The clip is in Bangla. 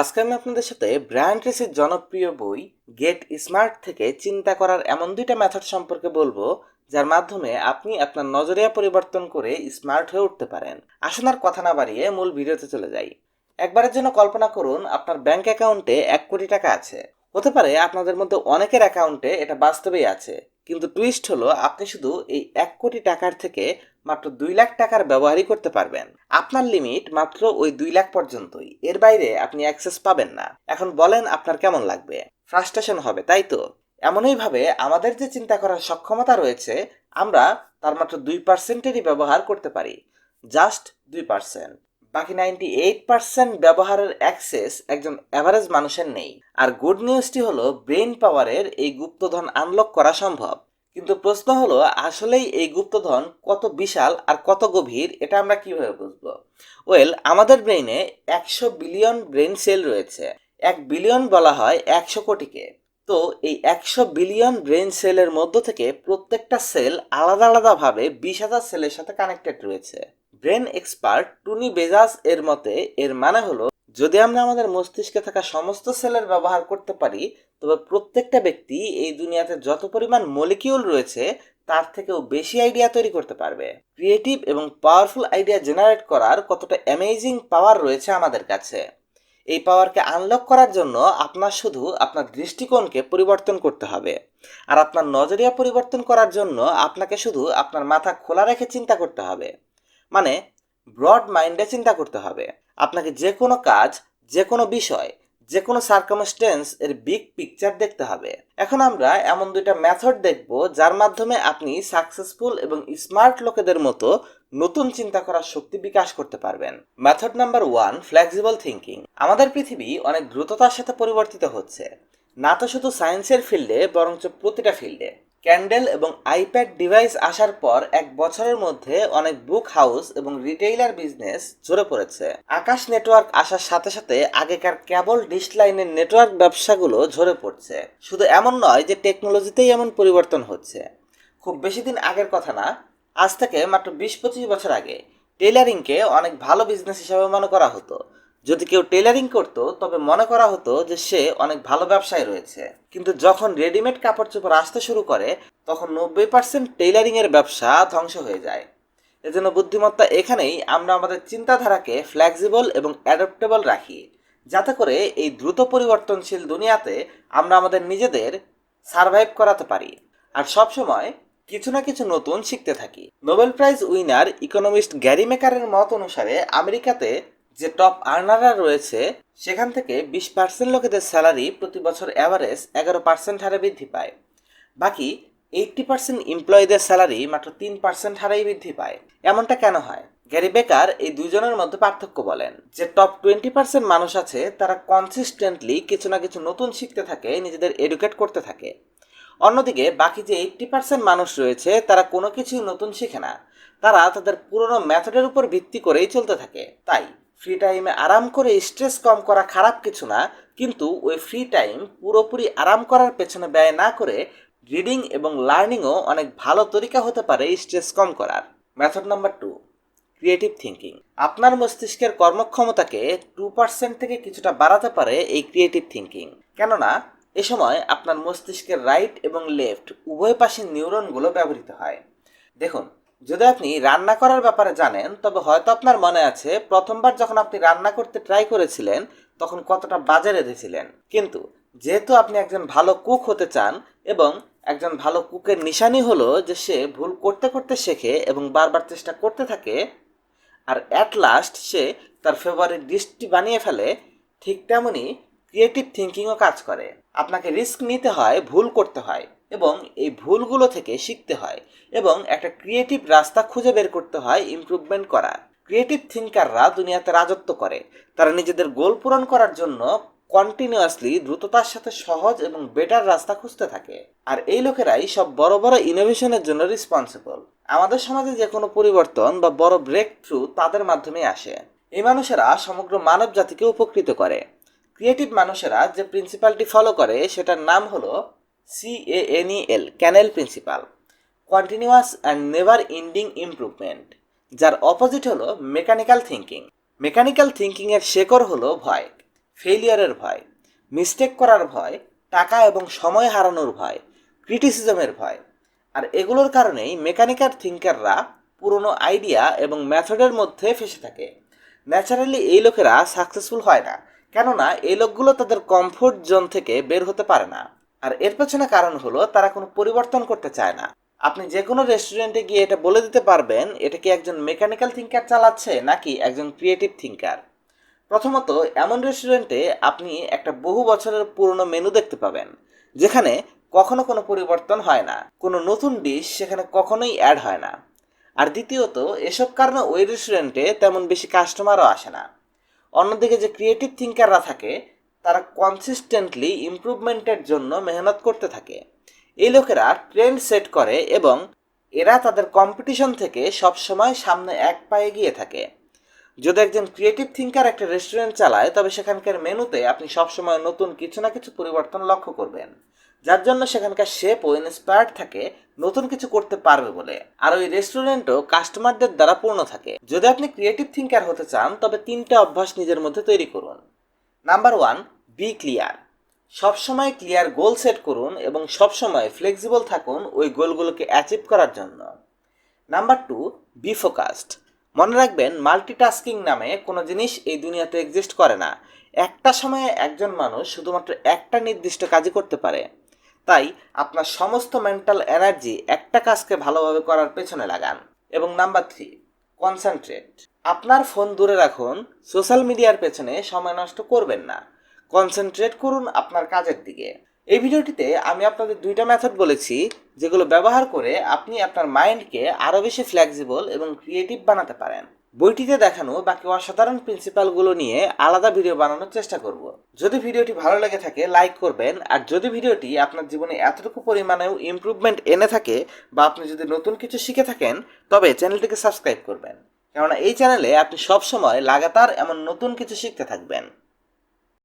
আজকে আমি আপনাদের সাথে ব্র্যান্ড রেসের জনপ্রিয় বই গেট স্মার্ট থেকে চিন্তা করার এমন দুইটা মেথড সম্পর্কে বলব, যার মাধ্যমে আপনি আপনার নজরিয়া পরিবর্তন করে স্মার্ট হয়ে উঠতে পারেন। আসুন আর কথা না বাড়িয়ে মূল ভিডিওতে চলে যাই। একবারের জন্য কল্পনা করুন, আপনার ব্যাংক অ্যাকাউন্টে এক কোটি টাকা আছে। হতে পারে আপনাদের মধ্যে অনেকের অ্যাকাউন্টে এটা বাস্তবেই আছে, কিন্তু টুইস্ট হলো আপনি শুধু এই এক কোটি টাকার থেকে মাত্র দুই লাখ টাকার ব্যবহারই করতে পারবেন। আপনার লিমিট মাত্র ওই দুই লাখ পর্যন্তই। এর বাইরে আপনি অ্যাক্সেস পাবেন না। এখন বলেন আপনার কেমন লাগবে? ফ্রাস্ট্রেশন হবে, তাই তো? এমনই ভাবে আমাদের যে চিন্তা করার সক্ষমতা রয়েছে, আমরা তার মাত্র দুই পার্সেন্টেরই ব্যবহার করতে পারি। জাস্ট দুই পার্সেন্ট বাকি নাইনটি এইট পার্সেন্ট ব্যবহারের অ্যাক্সেস একজন অ্যাভারেজ মানুষের নেই। আর গুড নিউজটি হলো ব্রেন পাওয়ারের এই গুপ্তধন আনলক করা সম্ভব। কিন্তু প্রশ্ন হলো, আসলেই এই গুপ্তধন কত বিশাল আর কত গভীর, এটা আমরা কীভাবে বুঝব? ওয়েল, আমাদের ব্রেইনে একশো বিলিয়ন ব্রেন সেল রয়েছে। এক বিলিয়ন বলা হয় একশো কোটিকে। তো এই একশো বিলিয়ন ব্রেন সেলের মধ্য থেকে প্রত্যেকটা সেল আলাদা আলাদাভাবে বিশ হাজার সেলের সাথে কানেক্টেড রয়েছে। ব্রেন এক্সপার্ট টুনি বেজাস এর মতে, এর মানে হলো যদি আমরা আমাদের মস্তিষ্কে থাকা সমস্ত সেলের ব্যবহার করতে পারি, তবে প্রত্যেকটা ব্যক্তি এই দুনিয়াতে যত পরিমাণ মলিকিউল রয়েছে, তার থেকেও বেশি আইডিয়া তৈরি করতে পারবে। ক্রিয়েটিভ এবং পাওয়ারফুল আইডিয়া জেনারেট করার কতটা অ্যামেজিং পাওয়ার রয়েছে আমাদের কাছে। এই পাওয়ারকে আনলক করার জন্য আপনার শুধু আপনার দৃষ্টিকোণকে পরিবর্তন করতে হবে। আর আপনার নজরিয়া পরিবর্তন করার জন্য আপনাকে শুধু আপনার মাথা খোলা রেখে চিন্তা করতে হবে। মানে ব্রড মাইন্ডে চিন্তা করতে হবে। আপনাকে যে কোনো কাজ যে কোনো বিষয় যে কোনো সার্কামস্টেন্স এর বিগ পিকচার দেখতে হবে। এখন আমরা এমন দুইটা মেথড দেখব যার মাধ্যমে আপনি সাকসেসফুল এবং স্মার্ট লোকেদের মতো নতুন চিন্তা করার শক্তি বিকাশ করতে পারবেন। Method number one flexible thinking আমাদের পৃথিবী অনেক দ্রুততার সাথে পরিবর্তিত হচ্ছে। না তো শুধু সায়েন্সের ফিল্ডে বরঞ্চ প্রতিটা ফিল্ডে ক্যান্ডেল এবং আইপ্যাড ডিভাইস আসার পর এক বছরের মধ্যে অনেক বুক হাউস এবং রিটেইলার বিজনেস ঝরে পড়েছে। আকাশ নেটওয়ার্ক আসার সাথে সাথে আগেকার কেবল ডিশ লাইনের নেটওয়ার্ক ব্যবসাগুলো ঝরে পড়ছে। শুধু এমন নয় যে টেকনোলজিতেই এমন পরিবর্তন হচ্ছে। খুব বেশি দিন আগের কথা না, আজ থেকে মাত্র বিশ পঁচিশ বছর আগে টেইলারিংকে অনেক ভালো বিজনেস হিসাবে মনে করা হতো। যদি কেউ টেলারিং করতো, তবে মনে করা হতো যে সে অনেক ভালো ব্যবসায় রয়েছে। কিন্তু যখন রেডিমেড কাপড় চোপড় আসতে শুরু করে, তখন নব্বই পার্সেন্ট টেইলারিং এর ব্যবসা ধ্বংস হয়ে যায়। এজন্য বুদ্ধিমত্তা এখানেই আমরা আমাদের চিন্তাধারাকে ফ্লেক্সিবল এবং অ্যাডাপ্টেবল রাখি। যাতে করে এই দ্রুত পরিবর্তনশীল দুনিয়াতে আমরা আমাদের নিজেদের সারভাইভ করাতে পারি। আর সবসময় কিছু না কিছু নতুন শিখতে থাকি। Nobel prize winner economist Gary মেকারের মত অনুসারে আমেরিকাতে যে টপ আর্নাররা রয়েছে, সেখান থেকে বিশ পার্সেন্ট লোকেদের স্যালারি প্রতি বছর অ্যাভারেজ এগারো পার্সেন্ট হারে বৃদ্ধি পায়। বাকি এইটটি পার্সেন্ট এমপ্লয়ীদের স্যালারি মাত্র তিন পার্সেন্ট হারেই বৃদ্ধি পায়। এমনটা কেন হয়? গ্যারি বেকার এই দুজনের মধ্যে পার্থক্য বলেন। যে টপ টোয়েন্টি পার্সেন্ট মানুষ আছে, তারা কনসিস্টেন্টলি কিছু না কিছু নতুন শিখতে থাকে, নিজেদের এডুকেট করতে থাকে। অন্যদিকে বাকি যে এইটটি পার্সেন্ট মানুষ রয়েছে, তারা কোনো কিছুই নতুন শিখে না। তারা তাদের পুরনো মেথডের উপর ভিত্তি করেই চলতে থাকে। তাই ফ্রি টাইমে আরাম করে স্ট্রেস কম করা খারাপ কিছু না, কিন্তু ওই ফ্রি টাইম পুরোপুরি আরাম করার পেছনে ব্যয় না করে রিডিং এবং লার্নিংও অনেক ভালো তরিকা হতে পারে স্ট্রেস কম করার। Method number two creative thinking আপনার মস্তিষ্কের কর্মক্ষমতাকে টু পার্সেন্ট থেকে কিছুটা বাড়াতে পারে এই ক্রিয়েটিভ থিঙ্কিং কেননা, এ সময় আপনার মস্তিষ্কের রাইট এবং লেফট উভয় পাশের নিউরনগুলো ব্যবহৃত হয়। দেখুন যদি আপনি রান্না করার ব্যাপারে জানেন, তবে হয়তো আপনার মনে আছে, প্রথমবার যখন আপনি রান্না করতে ট্রাই করেছিলেন, তখন কতটা বাজে রেঁধেছিলেন। কিন্তু যেহেতু আপনি একজন ভালো কুক হতে চান এবং একজন ভালো কুকের নিশানি হলো যে সে ভুল করতে করতে শেখে এবং বারবার চেষ্টা করতে থাকে, আর অ্যাট লাস্ট সে তার ফেভারিট ডিশটি বানিয়ে ফেলে, ঠিক তেমনই ক্রিয়েটিভ থিঙ্কিংও কাজ করে। আপনাকে রিস্ক নিতে হয়, ভুল করতে হয় এবং এই ভুলগুলো থেকে শিখতে হয় এবং একটা ক্রিয়েটিভ রাস্তা খুঁজে বের করতে হয় ইমপ্রুভমেন্ট করার ক্রিয়েটিভ থিঙ্কাররা দুনিয়াতে রাজত্ব করে। তারা নিজেদের গোল পূরণ করার জন্য কন্টিনিউয়াসলি দ্রুততার সাথে সহজ এবং বেটার রাস্তা খুঁজতে থাকে। আর এই লোকেরাই সব বড় বড় ইনোভেশনের জন্য রেসপন্সিবল আমাদের সমাজে যে কোনো পরিবর্তন বা বড় ব্রেক থ্রু তাদের মাধ্যমে আসে। এই মানুষেরা সমগ্র মানব জাতিকে উপকৃত করে। ক্রিয়েটিভ মানুষেরা যে প্রিন্সিপালটি ফলো করে, সেটার নাম হলো C A N E L cancel principle continuous and never ending improvement যার অপোজিট হলো মেকানিক্যাল থিঙ্কিং মেকানিক্যাল থিঙ্কিংয়ের শেকড় হলো ভয় ফেলিয়ারের ভয় মিস্টেক করার ভয়, টাকা এবং সময় হারানোর ভয় ক্রিটিসিজমের ভয়। আর এগুলোর কারণেই মেকানিক্যাল থিঙ্কাররা পুরনো আইডিয়া এবং মেথডের মধ্যে ফেসে থাকে। ন্যাচারালি এই লোকেরা সাকসেসফুল হয় না। কেননা এই লোকগুলো তাদের কমফোর্ট জোন থেকে বের হতে পারে না। আর এর পেছনে কারণ হলো তারা কোনো পরিবর্তন করতে চায় না। আপনি যে কোনো রেস্টুরেন্টে গিয়ে এটা বলে দিতে পারবেন, এটা কি একজন মেকানিক্যাল থিঙ্কার চালাচ্ছে নাকি একজন ক্রিয়েটিভ থিঙ্কার প্রথমত, এমন রেস্টুরেন্টে আপনি একটা বহু বছরের পুরনো মেনু দেখতে পাবেন, যেখানে কখনো কোনো পরিবর্তন হয় না, কোনো নতুন ডিশ সেখানে কখনোই অ্যাড হয় না। আর দ্বিতীয়ত, এসব কারণে ওই রেস্টুরেন্টে তেমন বেশি কাস্টমারও আসে না। অন্যদিকে যে ক্রিয়েটিভ থিঙ্কাররা থাকে, তারা কনসিস্টেন্টলি ইমপ্রুভমেন্টের জন্য মেহনত করতে থাকে। এই লোকেরা ট্রেন্ড সেট করে এবং এরা তাদের কম্পিটিশন থেকে সবসময় সামনে এক পায়ে গিয়ে থাকে। যদি একজন ক্রিয়েটিভ থিঙ্কার একটা রেস্টুরেন্ট চালায়, তবে সেখানকার মেনুতে আপনি সবসময় নতুন কিছু না কিছু পরিবর্তন লক্ষ্য করবেন। যার জন্য সেখানকার শেপ ও ইন্সপায়ার্ড থাকে, নতুন কিছু করতে পারবে বলে। আর ওই রেস্টুরেন্টও কাস্টমারদের দ্বারা পূর্ণ থাকে। যদি আপনি ক্রিয়েটিভ থিঙ্কার হতে চান, তবে তিনটা অভ্যাস নিজের মধ্যে তৈরি করুন। নাম্বার ওয়ান বি ক্লিয়ার সবসময় ক্লিয়ার গোল সেট করুন এবং সবসময় ফ্লেক্সিবল থাকুন ওই গোলগুলোকে অ্যাচিভ করার জন্য। নাম্বার টু বি ফোকাসড মনে রাখবেন মাল্টিটাস্কিং নামে কোনো জিনিস এই দুনিয়াতে এক্সিস্ট করে না। একটা সময়ে একজন মানুষ শুধুমাত্র একটা নির্দিষ্ট কাজই করতে পারে। তাই আপনার সমস্ত মেন্টাল এনার্জি একটা কাজকে ভালোভাবে করার পেছনে লাগান। এবং নাম্বার থ্রি কনসেন্ট্রেট আপনার ফোন দূরে রাখুন সোশ্যাল মিডিয়ার পেছনে সময় নষ্ট করবেন না। কনসেন্ট্রেট করুন আপনার কাজের দিকে। এই ভিডিওটিতে আমি আপনাদের দুইটা মেথড বলেছি, যেগুলো ব্যবহার করে আপনি আপনার মাইন্ডকে আরও বেশি ফ্লেক্সিবল এবং ক্রিয়েটিভ বানাতে পারেন। বইটিতে দেখানো বাকি অসাধারণ প্রিন্সিপালগুলো নিয়ে আলাদা ভিডিও বানানোর চেষ্টা করব। যদি ভিডিওটি ভালো লেগে থাকে লাইক করবেন। আর যদি ভিডিওটি আপনার জীবনে এতটুকু পরিমাণেও ইম্প্রুভমেন্ট এনে থাকে বা আপনি যদি নতুন কিছু শিখে থাকেন, তবে চ্যানেলটিকে সাবস্ক্রাইব করবেন। কেননা এই চ্যানেলে আপনি সবসময় লাগাতার এমন নতুন কিছু শিখতে থাকবেন।